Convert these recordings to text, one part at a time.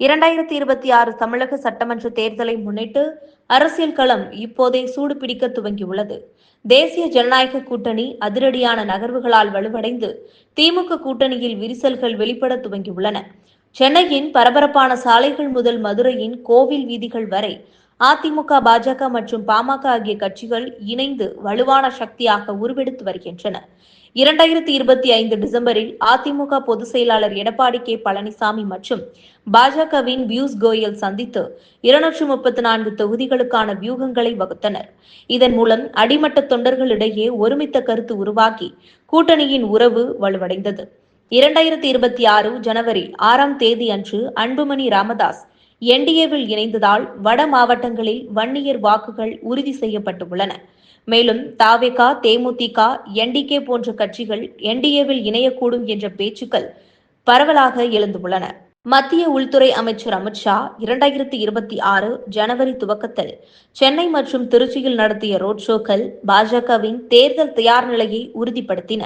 இரண்டாயிரத்தி இருபத்தி ஆறு தமிழக சட்டமன்ற தேர்தலை முன்னிட்டு அரசியல் களம் இப்போதே சூடு பிடிக்க துவங்கியுள்ளது. தேசிய ஜனநாயக கூட்டணி அதிரடியான நகர்வுகளால் வலுவடைந்து திமுக கூட்டணியில் விரிசல்கள் வெளிப்பட துவங்கியுள்ளன. சென்னையின் பரபரப்பான சாலைகள் முதல் மதுரையின் கோவில் வீதிகள் வரை அதிமுக பாஜக மற்றும் பாமக ஆகிய கட்சிகள் இணைந்து வலுவான சக்தியாக உருவெடுத்து வருகின்றன. இரண்டாயிரத்தி இருபத்தி ஐந்து டிசம்பரில் அதிமுக பொதுச் செயலாளர் எடப்பாடி கே. பழனிசாமி மற்றும் பாஜகவின் பியூஸ் கோயல் சந்தித்து இருநூற்று முப்பத்தி நான்கு தொகுதிகளுக்கான வியூகங்களை வகுத்தனர். இதன் மூலம் அடிமட்ட தொண்டர்களிடையே ஒருமித்த கருத்து உருவாக்கி கூட்டணியின் உறவு வலுவடைந்தது. இரண்டாயிரத்தி இருபத்தி ஆறு ஜனவரி ஆறாம் தேதி அன்று அன்புமணி ராமதாஸ் என்டிஏவில் இணைந்ததால் வட மாவட்டங்களில் வன்னியர் வாக்குகள் உறுதி செய்யப்பட்டுள்ளன. மேலும் தாவேகா தேமுதிக என்டிகே போன்ற கட்சிகள் என்டிஏவில் இணையக்கூடும் என்ற பேச்சுக்கள் பரவலாக எழுந்துள்ளன. மத்திய உள்துறை அமைச்சர் அமித்ஷா இரண்டாயிரத்தி இருபத்தி ஆறு ஜனவரி துவக்கத்தில் சென்னை மற்றும் திருச்சியில் நடத்திய ரோட் ஷோக்கள் பாஜகவின் தேர்தல் தயார் நிலையை உறுதிப்படுத்தின.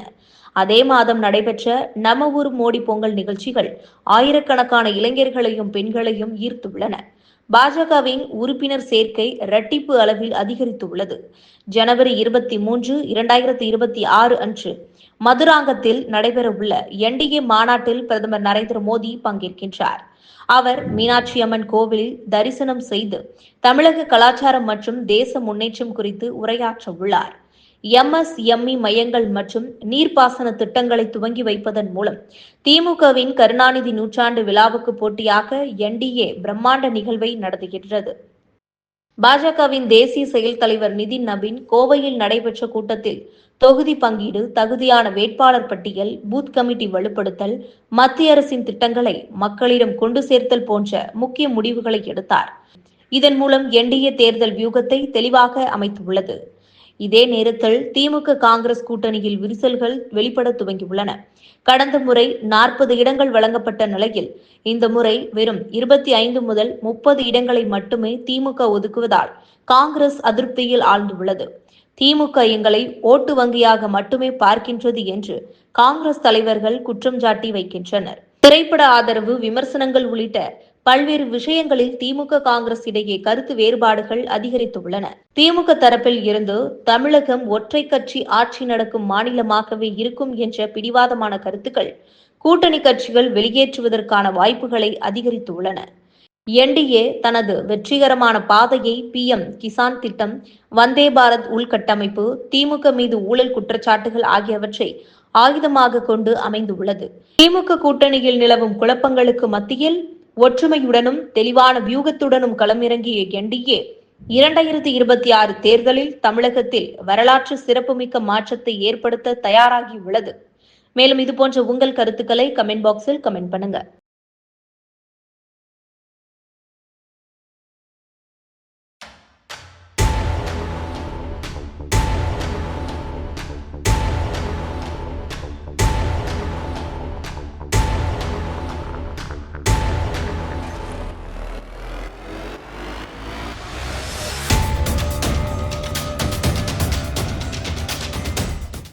அதே மாதம் நடைபெற்ற நம ஊர் மோடி பொங்கல் நிகழ்ச்சிகள் ஆயிரக்கணக்கான இளைஞர்களையும் பெண்களையும் ஈர்த்துள்ளன. பாஜகவின் உறுப்பினர் சேர்க்கை இரட்டிப்பு அளவில் அதிகரித்துள்ளது. ஜனவரி இருபத்தி மூன்று இரண்டாயிரத்தி இருபத்தி ஆறு அன்று மதுராங்கத்தில் நடைபெறவுள்ள என்டிஏ மாநாட்டில் பிரதமர் நரேந்திர மோடி பங்கேற்கின்றார். அவர் மீனாட்சி அம்மன் கோவிலில் தரிசனம் செய்து தமிழக கலாச்சாரம் மற்றும் தேச முன்னேற்றம் குறித்து உரையாற்ற உள்ளார். எம்எஸ்எம்இ மையங்கள் மற்றும் நீர்ப்பாசன திட்டங்களை துவங்கி வைப்பதன் மூலம் திமுகவின் கருணாநிதி நூற்றாண்டு விழாவுக்கு போட்டியாக என்டிஏ பிரம்மாண்ட நிகழ்வை நடத்துகின்றது. பாஜகவின் தேசிய செயல் தலைவர் நிதின் நபீன் கோவையில் நடைபெற்ற கூட்டத்தில் தொகுதி பங்கீடு தகுதியான வேட்பாளர் பட்டியல் பூத் கமிட்டி வலுப்படுத்தல் மத்திய அரசின் திட்டங்களை மக்களிடம் கொண்டு சேர்த்தல் போன்ற முக்கிய முடிவுகளை எடுத்தார். இதன் மூலம் என்டிஏ தேர்தல் வியூகத்தை தெளிவாக அமைத்துள்ளது. இதே நேரத்தில் திமுக காங்கிரஸ் கூட்டணியில் விரிசல்கள் வெளிப்பட துவங்கியுள்ளன. கடந்த முறை நாற்பது இடங்கள் வழங்கப்பட்ட நிலையில் இந்த முறை வெறும் இருபத்தி ஐந்து முதல் முப்பது இடங்களை மட்டுமே திமுக ஒதுக்குவதால் காங்கிரஸ் அதிருப்தியில் ஆழ்ந்துள்ளது. திமுக எங்களை ஓட்டு வங்கியாக மட்டுமே பார்க்கின்றது என்று காங்கிரஸ் தலைவர்கள் குற்றம் சாட்டி வைக்கின்றனர். திரைப்பட ஆதரவு விமர்சனங்கள் உள்ளிட்ட பல்வேறு விஷயங்களில் திமுக காங்கிரஸ் இடையே கருத்து வேறுபாடுகள் அதிகரித்துள்ளன. திமுக தரப்பில் இருந்து தமிழகம் ஒற்றை கட்சி ஆட்சி நடக்கும் மாநிலமாகவே இருக்கும் என்ற பிடிவாதமான கருத்துக்கள் கூட்டணி கட்சிகள் வெளியேற்றுவதற்கான வாய்ப்புகளை அதிகரித்துள்ளன. என்டிஏ தனது வெற்றிகரமான பாதையை பி எம் கிசான் திட்டம் வந்தே பாரத் உள்கட்டமைப்பு திமுக மீது ஊழல் குற்றச்சாட்டுகள் ஆகியவற்றை ஆயுதமாக கொண்டு அமைந்துள்ளது. திமுக கூட்டணியில் நிலவும் குழப்பங்களுக்கு மத்தியில் ஒற்றுமையுடனும் தெளிவான வியூகத்துடனும் களமிறங்கிய என்டிஏ இரண்டாயிரத்தி இருபத்தி ஆறு தேர்தலில் தமிழகத்தில் வரலாற்று சிறப்புமிக்க மாற்றத்தை ஏற்படுத்த தயாராகி உள்ளது. மேலும் இதுபோன்ற உங்கள் கருத்துக்களை கமெண்ட் பாக்ஸில் கமெண்ட் பண்ணுங்க.